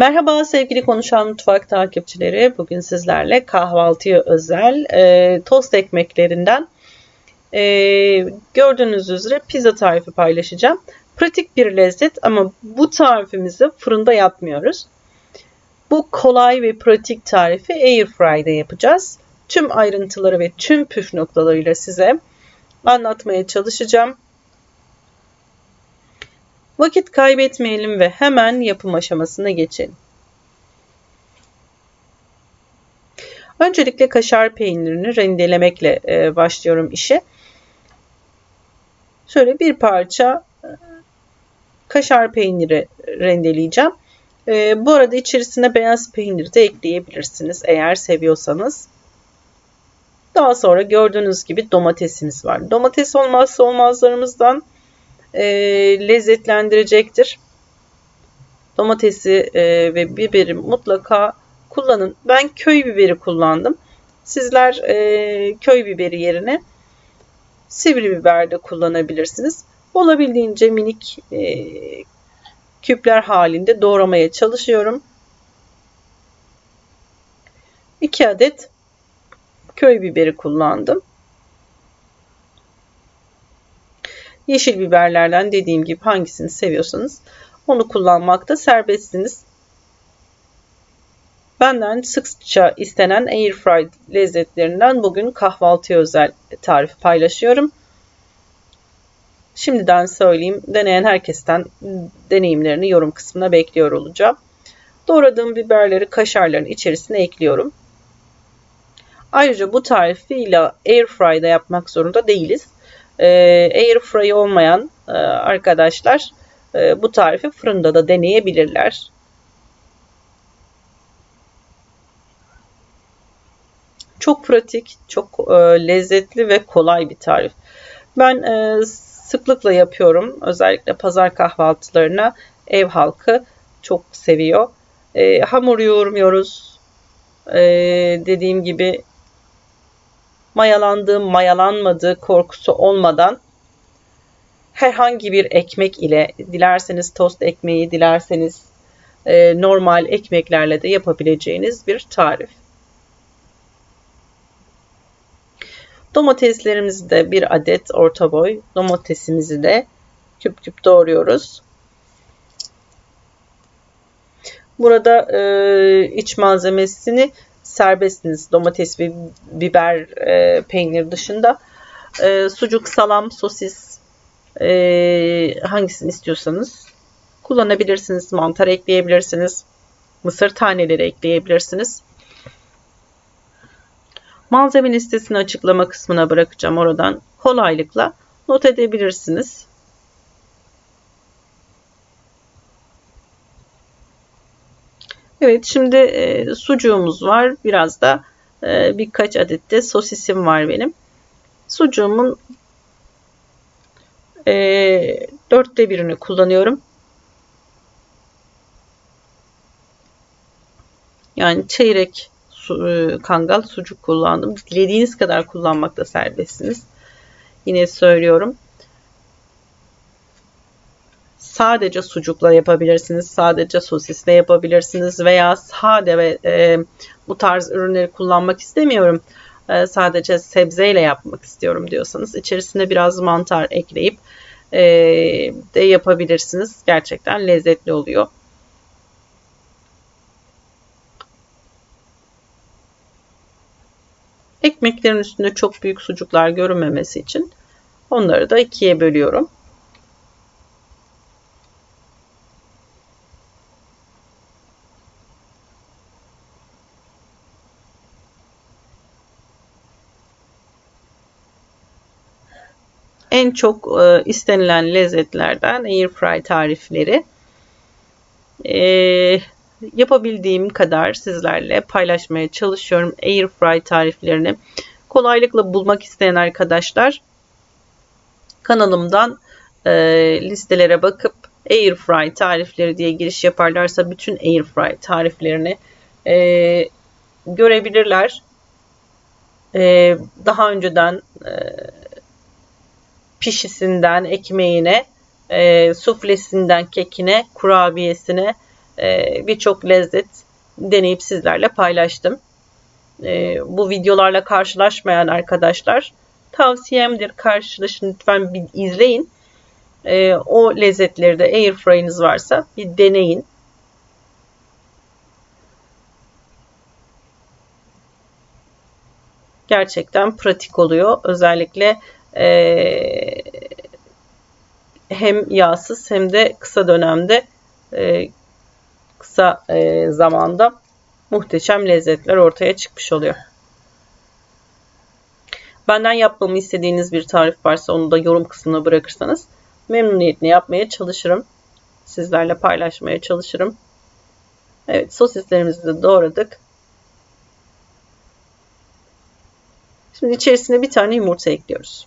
Merhaba sevgili Konuşan Mutfak takipçileri. Bugün sizlerle kahvaltıya özel e, tost ekmeklerinden e, gördüğünüz üzere pizza tarifi paylaşacağım. Pratik bir lezzet ama bu tarifimizi fırında yapmıyoruz. Bu kolay ve pratik tarifi Airfry'de yapacağız. Tüm ayrıntıları ve tüm püf noktalarıyla size anlatmaya çalışacağım. Vakit kaybetmeyelim ve hemen yapım aşamasına geçelim. Öncelikle kaşar peynirini rendelemekle e, başlıyorum işe. Şöyle bir parça e, kaşar peyniri rendeleyeceğim. E, bu arada içerisine beyaz peynir de ekleyebilirsiniz eğer seviyorsanız. Daha sonra gördüğünüz gibi domatesimiz var. Domates olmazsa olmazlarımızdan e, lezzetlendirecektir. Domatesi e, ve biberi mutlaka kullanın. Ben köy biberi kullandım. Sizler e, köy biberi yerine sivri biber de kullanabilirsiniz. Olabildiğince minik e, küpler halinde doğramaya çalışıyorum. 2 adet köy biberi kullandım. Yeşil biberlerden dediğim gibi hangisini seviyorsanız onu kullanmakta serbestsiniz. Benden sıkça istenen air fried lezzetlerinden bugün kahvaltıya özel tarif paylaşıyorum. Şimdiden söyleyeyim, deneyen herkesten deneyimlerini yorum kısmına bekliyor olacağım. Doğradığım biberleri kaşarların içerisine ekliyorum. Ayrıca bu tarifi ile air fry'da yapmak zorunda değiliz. Ee, air fry olmayan e, arkadaşlar e, bu tarifi fırında da deneyebilirler. Çok pratik, çok e, lezzetli ve kolay bir tarif. Ben sıklıkla yapıyorum. Özellikle pazar kahvaltılarına ev halkı çok seviyor. Hamur yoğurmuyoruz. Dediğim gibi mayalandığı, mayalanmadığı korkusu olmadan herhangi bir ekmek ile dilerseniz tost ekmeği, dilerseniz e, normal ekmeklerle de yapabileceğiniz bir tarif. Domateslerimizi de bir adet orta boy domatesimizi de küp küp doğruyoruz. Burada e, iç malzemesini serbestsiniz. Domates ve biber e, peynir dışında. E, sucuk, salam, sosis e, hangisini istiyorsanız kullanabilirsiniz. Mantar ekleyebilirsiniz. Mısır taneleri ekleyebilirsiniz. Malzeme listesini açıklama kısmına bırakacağım. Oradan kolaylıkla not edebilirsiniz. Evet şimdi e, sucuğumuz var. Biraz da e, birkaç adet de sosisim var benim. Sucuğumun e, dörtte birini kullanıyorum. Yani çeyrek su, e, kangal sucuk kullandım. Dilediğiniz kadar kullanmakta serbestsiniz. Yine söylüyorum sadece sucukla yapabilirsiniz, sadece sosisle yapabilirsiniz veya sade ve e, bu tarz ürünleri kullanmak istemiyorum. E, sadece sebzeyle yapmak istiyorum diyorsanız içerisine biraz mantar ekleyip e, de yapabilirsiniz. Gerçekten lezzetli oluyor. Ekmeklerin üstünde çok büyük sucuklar görünmemesi için onları da ikiye bölüyorum. En çok e, istenilen lezzetlerden airfry tarifleri. E, yapabildiğim kadar sizlerle paylaşmaya çalışıyorum airfry tariflerini. Kolaylıkla bulmak isteyen arkadaşlar kanalımdan e, listelere bakıp airfry tarifleri diye giriş yaparlarsa bütün airfry tariflerini e, görebilirler. E, daha önceden e, pişisinden ekmeğine, e, suflesinden kekine, kurabiyesine e, birçok lezzet deneyip sizlerle paylaştım. E, bu videolarla karşılaşmayan arkadaşlar tavsiyemdir. Karşılaşın lütfen bir izleyin. E, o lezzetleri de airfryer'ınız varsa bir deneyin. Gerçekten pratik oluyor. Özellikle e, hem yağsız hem de kısa dönemde e, kısa e, zamanda muhteşem lezzetler ortaya çıkmış oluyor. Benden yapmamı istediğiniz bir tarif varsa onu da yorum kısmına bırakırsanız memnuniyetle yapmaya çalışırım. Sizlerle paylaşmaya çalışırım. Evet sosislerimizi de doğradık. Şimdi içerisine bir tane yumurta ekliyoruz.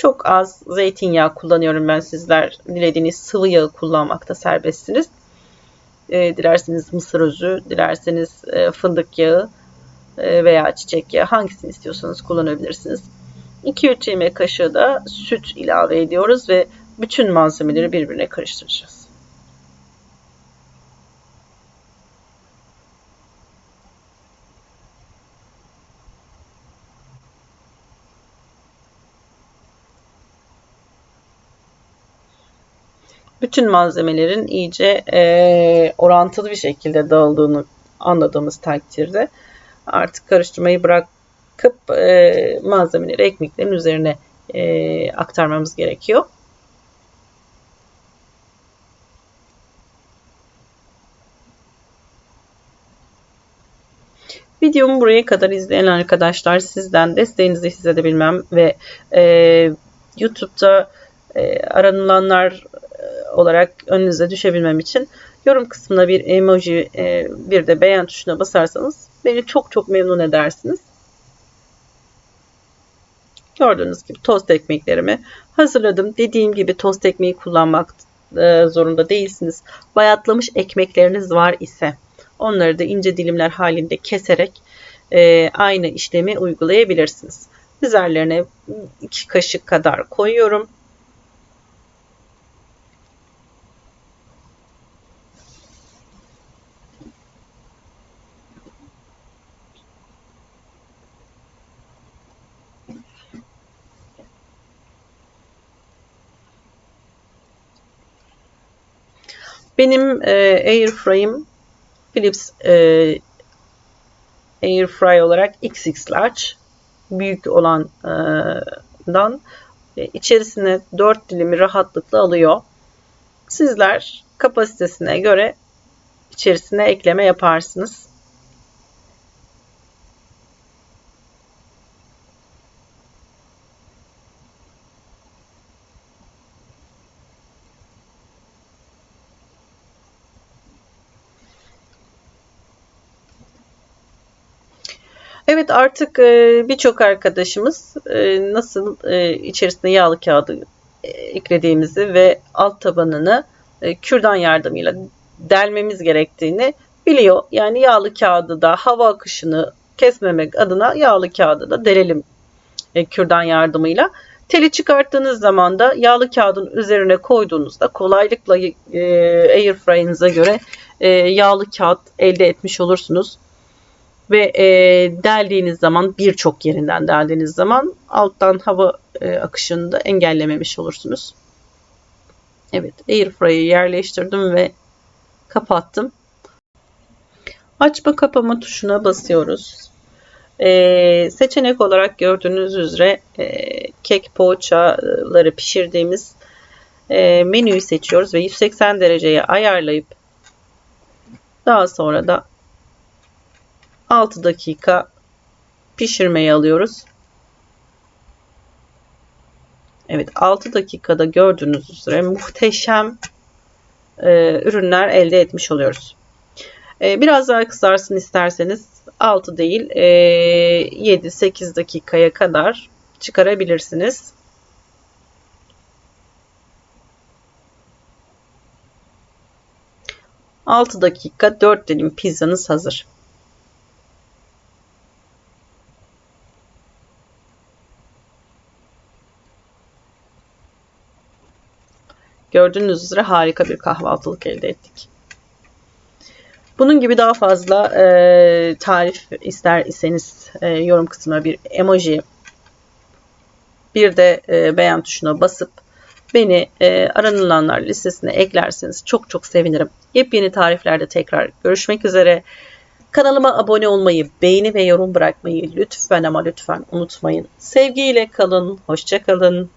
Çok az zeytinyağı kullanıyorum ben sizler. Dilediğiniz sıvı yağı kullanmakta serbestsiniz. E, dilerseniz mısır özü, dilerseniz e, fındık yağı e, veya çiçek yağı hangisini istiyorsanız kullanabilirsiniz. 2-3 yemek kaşığı da süt ilave ediyoruz ve bütün malzemeleri birbirine karıştıracağız. Bütün malzemelerin iyice e, orantılı bir şekilde dağıldığını anladığımız takdirde artık karıştırmayı bırakıp e, malzemeleri ekmeklerin üzerine e, aktarmamız gerekiyor. Videomu buraya kadar izleyen arkadaşlar sizden desteğinizi hissedebilmem ve e, YouTube'da e, aranılanlar olarak önünüze düşebilmem için yorum kısmına bir emoji e, bir de beğen tuşuna basarsanız beni çok çok memnun edersiniz. Gördüğünüz gibi tost ekmeklerimi hazırladım. Dediğim gibi tost ekmeği kullanmak e, zorunda değilsiniz. Bayatlamış ekmekleriniz var ise onları da ince dilimler halinde keserek e, aynı işlemi uygulayabilirsiniz. Üzerlerine 2 kaşık kadar koyuyorum. Benim e, airfryer'im Philips e, airfryer olarak XX large büyük olandan e, içerisine 4 dilimi rahatlıkla alıyor. Sizler kapasitesine göre içerisine ekleme yaparsınız. Evet artık e, birçok arkadaşımız e, nasıl e, içerisine yağlı kağıdı eklediğimizi ve alt tabanını kürdan yardımıyla delmemiz gerektiğini biliyor. Yani yağlı kağıdı da hava akışını kesmemek adına yağlı kağıdı da delelim kürdan yardımıyla. Teli çıkarttığınız zaman da yağlı kağıdın üzerine koyduğunuzda kolaylıkla e, airfryer'ınıza göre yağlı kağıt elde etmiş olursunuz ve e, deldiğiniz zaman birçok yerinden deldiğiniz zaman alttan hava e, akışını da engellememiş olursunuz. Evet airfryer'ı yerleştirdim ve kapattım. Açma kapama tuşuna basıyoruz. Ee, seçenek olarak gördüğünüz üzere e, kek poğaçaları pişirdiğimiz e, menüyü seçiyoruz ve 180 dereceye ayarlayıp daha sonra da 6 dakika pişirmeye alıyoruz. Evet 6 dakikada gördüğünüz üzere muhteşem e, ürünler elde etmiş oluyoruz. E, biraz daha kısarsın isterseniz 6 değil e, 7-8 dakikaya kadar çıkarabilirsiniz. Altı dakika 4 dilim pizzanız hazır. Gördüğünüz üzere harika bir kahvaltılık elde ettik. Bunun gibi daha fazla e, tarif ister iseniz e, yorum kısmına bir emoji bir de e, beğen tuşuna basıp beni e, aranılanlar listesine eklerseniz çok çok sevinirim. Yepyeni tariflerde tekrar görüşmek üzere. Kanalıma abone olmayı, beğeni ve yorum bırakmayı lütfen ama lütfen unutmayın. Sevgiyle kalın, hoşça kalın.